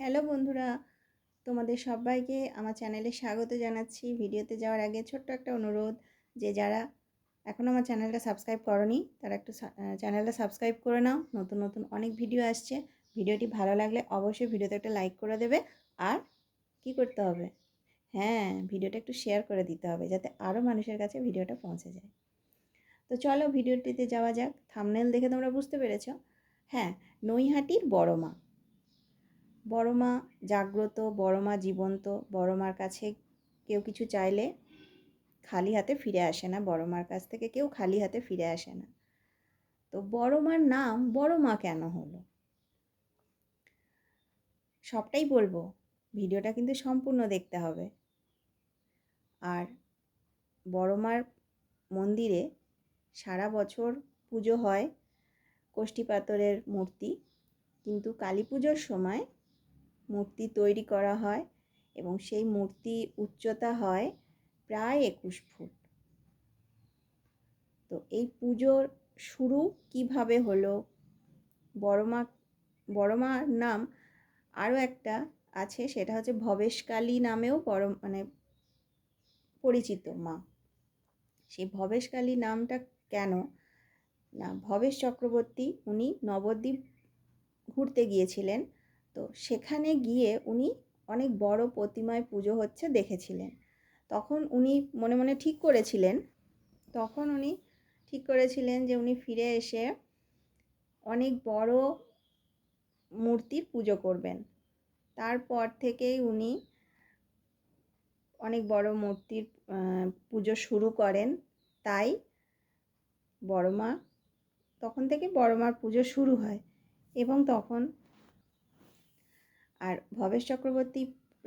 Hello বন্ধুরা, তোমাদের সবাইকে আমার চ্যানেলে স্বাগত জানাচ্ছি। ভিডিওতে যাওয়ার আগে ছোট্ট একটা অনুরোধ যে যারা এখনও আমার চ্যানেলটা সাবস্ক্রাইব করনি, তারা একটু চ্যানেলটা সাবস্ক্রাইব করে নাও। নতুন নতুন অনেক ভিডিও আসছে। ভিডিওটি ভালো লাগলে অবশ্যই ভিডিওতে একটা লাইক করে দেবে। আর কি করতে হবে? হ্যাঁ ভিডিওটা একটু শেয়ার করে দিতে হবে যাতে আরও মানুষের কাছে ভিডিওটা পৌঁছে যায়। তো চলো ভিডিওটিতে যাওয়া যাক। থামনেল দেখে তোমরা বুঝতে পেরেছ। হ্যাঁ নৈহাটির বড় মা। বড় মা জাগ্রত, বড় মা জীবন্ত, বড় মার কাছে কেউ কিছু চাইলে খালি হাতে ফিরে আসে না, বড় মার কাছ থেকে কেউ খালি হাতে ফিরে আসে না। তো বড় মার নাম বড় মা কেন হলো? সবটাই বলব, ভিডিওটা কিন্তু সম্পূর্ণ দেখতে হবে। আর বড় মার মন্দিরে সারা বছর পুজো হয় কোষ্ঠী পাথরের মূর্তি, কিন্তু কালী পুজোর সময় মূর্তি তৈরি করা হয় এবং সেই মূর্তি উচ্চতা হয় প্রায় একুশ ফুট। তো এই পুজোর শুরু কীভাবে হলো? বড়মা, বড়মার নাম আরও একটা আছে, সেটা হচ্ছে ভবেশকালী নামেও বড় মানে পরিচিত মা। সেই ভবেশকালী নামটা কেন? না, ভবেশ চক্রবর্তী উনি নবদ্বীপ ঘুরতে গিয়েছিলেন। তো সেখানে গিয়ে উনি অনেক বড় প্রতিমায় পুজো হচ্ছে দেখেছিলেন। তখন উনি মনে মনে ঠিক করেছিলেন, তখন উনি ঠিক করেছিলেন যে উনি ফিরে এসে অনেক বড় মূর্তির পুজো করবেন। তারপর থেকেই উনি অনেক বড় মূর্তির পুজো শুরু করেন তাই বড় মা, তখন থেকে বড় মার পুজো শুরু হয় এবং তখন আর ভবেশ চক্রবর্তী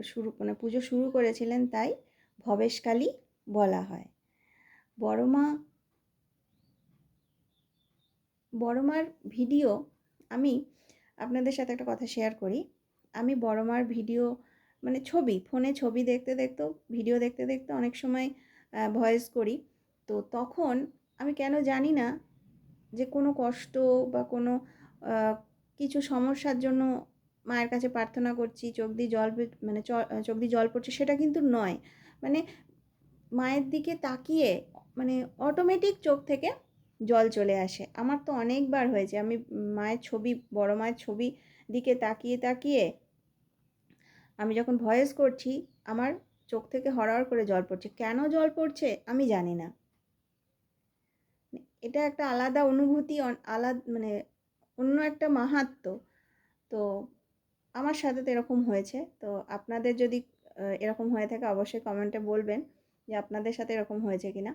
শুরু মানে পুজো শুরু করেছিলেন তাই ভবেশকালী বলা হয়। বড়মা, বড়মার ভিডিও আমি আপনাদের সাথে একটা কথা শেয়ার করি। আমি বড়মার ভিডিও মানে ছবি, ফোনে ছবি দেখতে দেখতেও, ভিডিও দেখতে দেখতে অনেক সময় ভয়েস করি। তো তখন আমি কেন জানি না যে কোনো কষ্ট বা কোনো কিছু সমস্যার জন্য মায়ের কাছে প্রার্থনা করছি, চোখ দিয়ে জল মানে চোখ দিয়ে জল পড়ছে সেটা কিন্তু নয়। মানে মায়ের দিকে তাকিয়ে মানে অটোমেটিক চোখ থেকে জল চলে আসে। আমার তো অনেকবার হয়েছে। আমি মায়ের ছবি, বড় মায়ের ছবি দিকে তাকিয়ে তাকিয়ে আমি যখন ভয়েস করছি, আমার চোখ থেকে হরহর করে জল পড়ছে। কেন জল পড়ছে আমি জানি না। এটা একটা আলাদা অনুভূতি আলাদা মানে অন্য একটা মাহাত্ম তো আমার সাথে তো এরকম হয়েছে। তো আপনাদের যদি এরকম হয়ে থাকে অবশ্যই কমেন্টে বলবেন যে আপনাদের সাথে এরকম হয়েছে কি না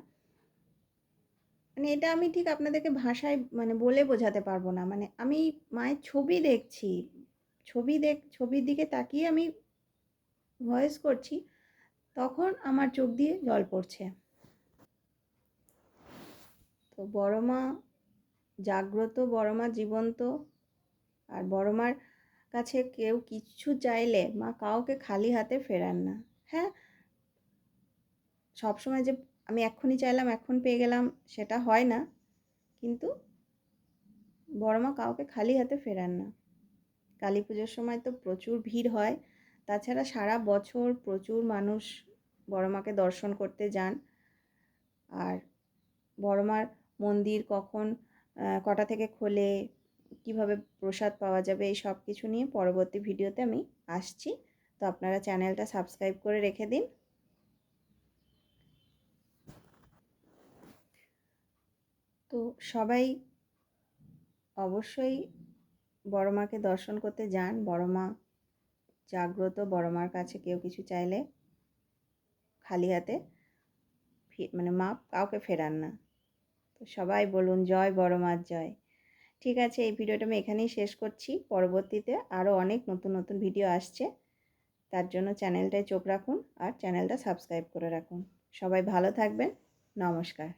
মানে এটা আমি ঠিক আপনাদেরকে ভাষায় মানে বলে বোঝাতে পারব না। মানে আমি মায়ের ছবি দেখছি, ছবি দেখ, ছবির দিকে তাকিয়ে আমি ভয়েস করছি, তখন আমার চোখ দিয়ে জল পড়ছে। তো বড় মা জাগ্রত, বড় মা জীবন্ত, আর বড় মার কাছে কেউ কিছু চাইলে মা কাউকে খালি হাতে ফেরান না। হ্যাঁ? সবসময় যে আমি এক্ষুনি চাইলাম, এখন পেয়ে গেলাম, সেটা হয় না। কিন্তু বড় মা কাউকে খালি হাতে ফেরান না। কালী পুজোর সময় তো প্রচুর ভিড় হয়। তাছাড়া সারা বছর প্রচুর মানুষ বড় মাকে দর্শন করতে যান। আর বড় মার মন্দির কখন কটা থেকে খোলে কীভাবে প্রসাদ পাওয়া যাবে, এই সব কিছু নিয়ে পরবর্তী ভিডিওতে আমি আসছি। তো আপনারা চ্যানেলটা সাবস্ক্রাইব করে রেখে দিন। তো সবাই অবশ্যই বড় মাকে দর্শন করতে যান। বড় মা জাগ্রত, বড় মার কাছে কেউ কিছু চাইলে খালি হাতে মানে মা কাউকে ফেরান না। তো সবাই বলুন, জয় বড় মার, জয়। ঠিক আছে, এই ভিডিওটা আমি এখানেই শেষ করছি। পরবর্তীতে আরও অনেক নতুন নতুন ভিডিও আসছে। তার জন্য চ্যানেলটায় চোখ রাখুন আর চ্যানেলটা সাবস্ক্রাইব করে রাখুন। সবাই ভালো থাকবেন। নমস্কার।